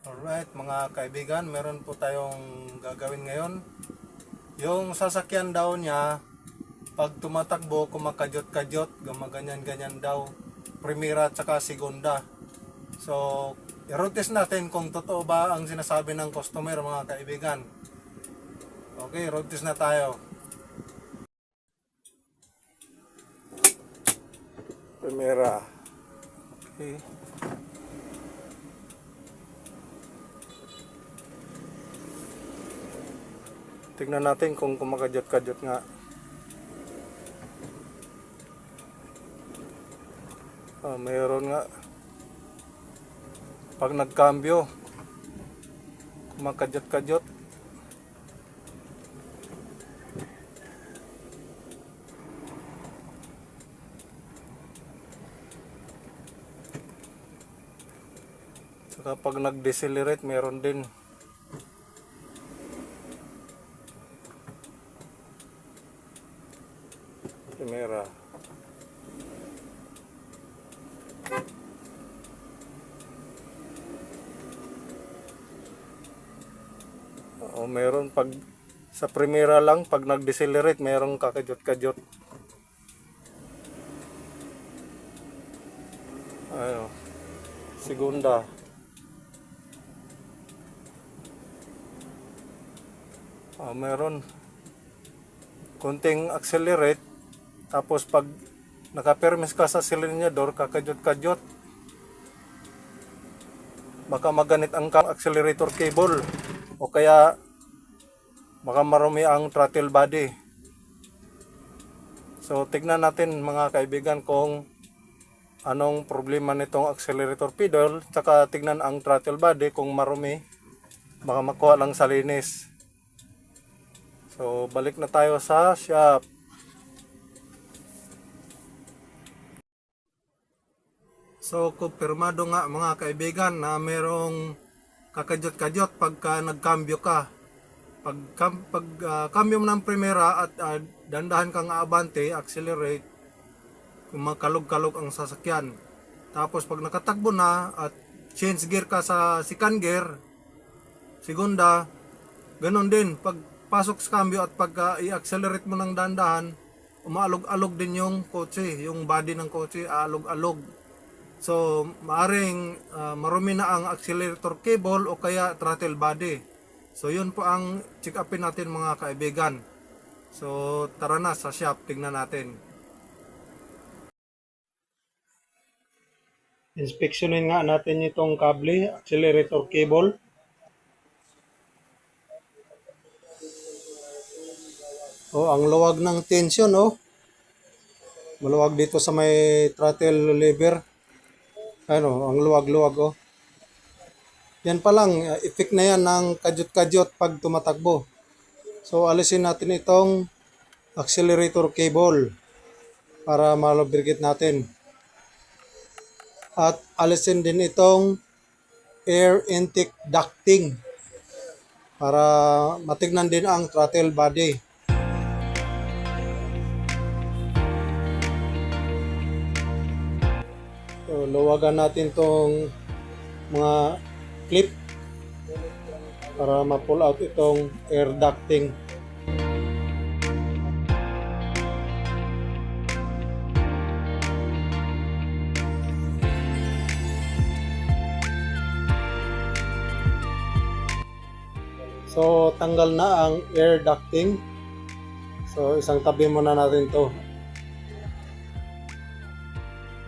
Alright, mga kaibigan, meron po tayong gagawin ngayon. Yung sasakyan daw niya, pag tumatakbo, kumakadyot-kadyot, gumaganyan-ganyan daw. Primera at saka segunda. So, i-road natin kung totoo ba ang sinasabi ng customer, mga kaibigan. Okay, road test na tayo. Primera. Okay. Tignan natin kung kumakadyot-kadyot nga. Ah, mayroon nga. Pag nagkambyo, kumakadyot-kadyot. Saka pag nag-decelerate, meron din. Primera. Oo, meron pag sa primera lang, pag nag-decelerate, merong kakadyot-kadyot. Ano, segunda. Ah, meron konting accelerate tapos pag nakapermis ka sa silinyador kakadyot-kadyot baka maganit ang accelerator cable o kaya baka marumi ang throttle body so tignan natin mga kaibigan kung anong problema nitong accelerator pedal tsaka tignan ang throttle body kung marumi baka makuha lang sa linis So, balik na tayo sa shop. So, kumpirmado nga mga kaibigan na merong kakadyot-kadyot pagka nagkambyo ka. Pag, pag ah, kambyo mo ng primera at ah, dandahan kang abante, accelerate, kumakalog-kalog ang sasakyan. Tapos pag nakatakbo na at change gear ka sa second gear, segunda, ganon din. Pag pasok sa cambio at pag ah, i-accelerate mo ng dandahan, umaalog-alog din yung kotse, yung body ng kotse, aalog-alog. So, maaring ah, marumi na ang accelerator cable o kaya throttle body. So, yun po ang check upin natin mga kaibigan. So, tara na sa shop, tingnan natin. Inspeksyonin nga natin itong kable, accelerator cable. Oh, ang luwag ng tension, oh. Maluwag dito sa may throttle lever. Ano, ang luwag-luwag, oh. Yan pa lang, uh, effect na yan ng kadyot-kadyot pag tumatakbo. So, alisin natin itong accelerator cable para malubricate natin. At alisin din itong air intake ducting para matignan din ang throttle body. So, luwagan natin tong mga clip para ma-pull out itong air ducting. So, tanggal na ang air ducting. So, isang tabi muna natin to.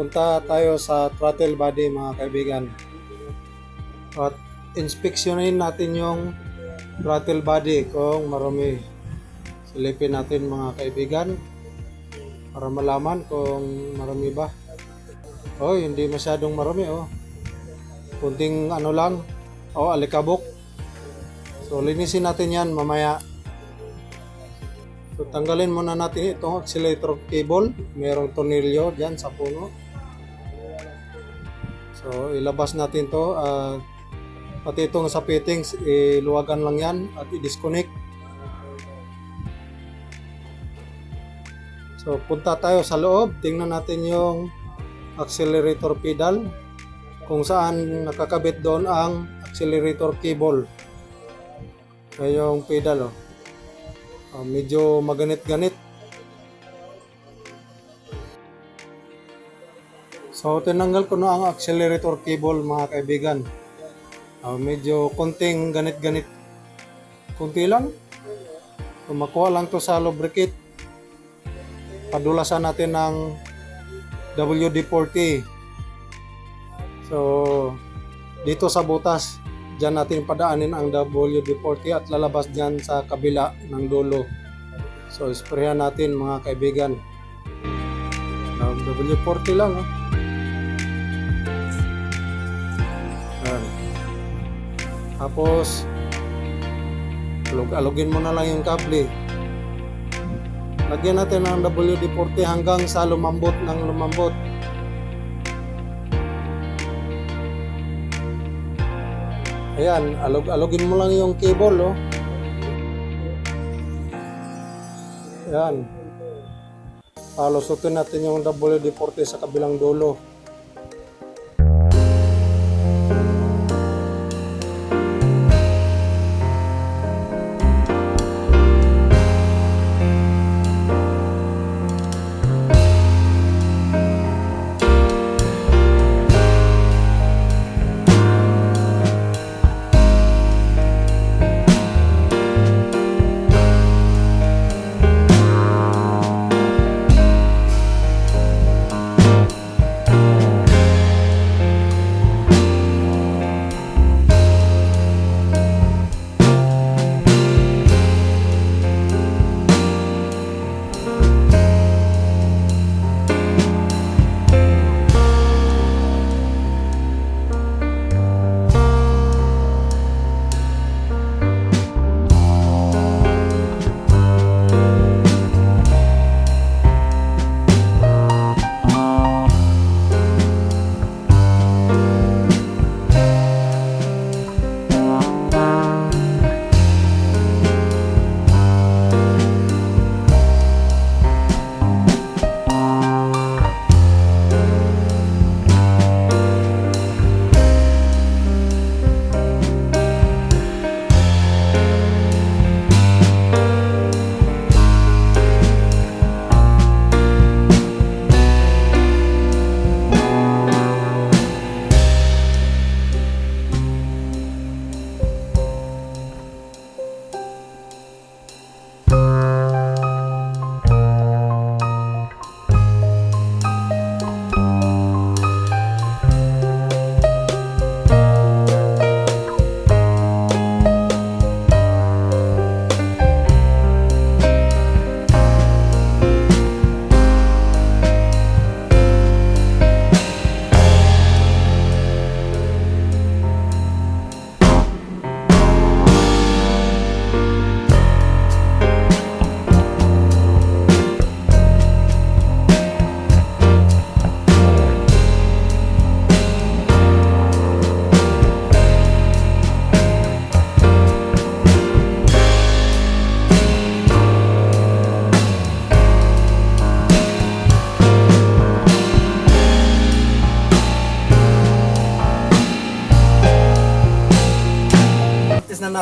Punta tayo sa throttle body mga kaibigan. At inspeksyonin natin yung throttle body kung marumi. Silipin natin mga kaibigan para malaman kung marumi ba. Oh, hindi masyadong marumi oh. Kunting ano lang. Oh, alikabok. So linisin natin yan mamaya. So tanggalin muna natin itong accelerator cable. Merong tornilyo dyan sa puno. So ilabas natin to. ah, pati itong sa fittings, iluwagan lang yan at i-disconnect. So punta tayo sa loob. Tingnan natin yung accelerator pedal kung saan nakakabit doon ang accelerator cable. Kaya yung pedal oh. Ah, medyo maganit-ganit. So tinanggal ko na ang accelerator cable mga kaibigan. Ah, medyo konting ganit-ganit. Kunti lang. So, lang to sa lubricate. Padulasan natin ng WD-40. So, dito sa butas, dyan natin padaanin ang WD-40 at lalabas dyan sa kabila ng dulo. So, sprayan natin mga kaibigan. WD-40 lang. Oh. Tapos, alog-alogin mo na lang yung kable. Lagyan natin ng WD-40 hanggang sa lumambot ng lumambot. Ayan, alog-alogin mo lang yung cable, oh. Ayan. Palusutin natin yung WD-40 sa kabilang dulo.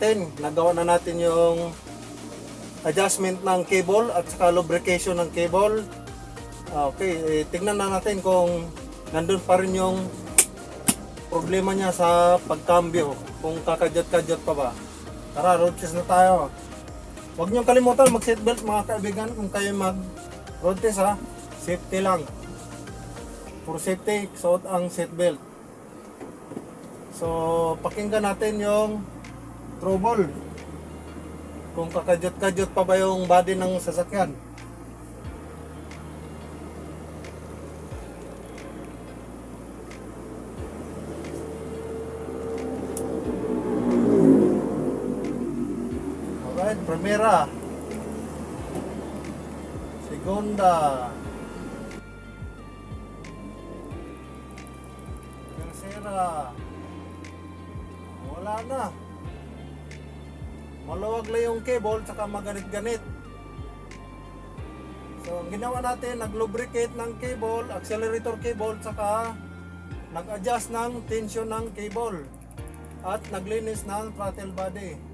Natin. Nagawa na natin yung adjustment ng cable at saka lubrication ng cable. Ah, Okay, eh, tignan na natin kung nandun pa rin yung problema niya sa pagkambyo. Kung kakadyot-kadyot pa ba. Tara, road test na tayo. Huwag niyong kalimutan mag-seatbelt mga kaibigan kung kayo mag road test ha. Safety lang. For safety, suot ang seatbelt. So, pakinggan natin yung trouble. Kung kakadyot-kadyot pa ba yung body ng sasakyan. Alright, primera. Segunda. Tercera. Wala na. Maluwag lang yung cable saka maganit-ganit. So, ang ginawa natin, nag-lubricate ng cable, accelerator cable, saka nag-adjust ng tension ng cable at naglinis ng throttle body.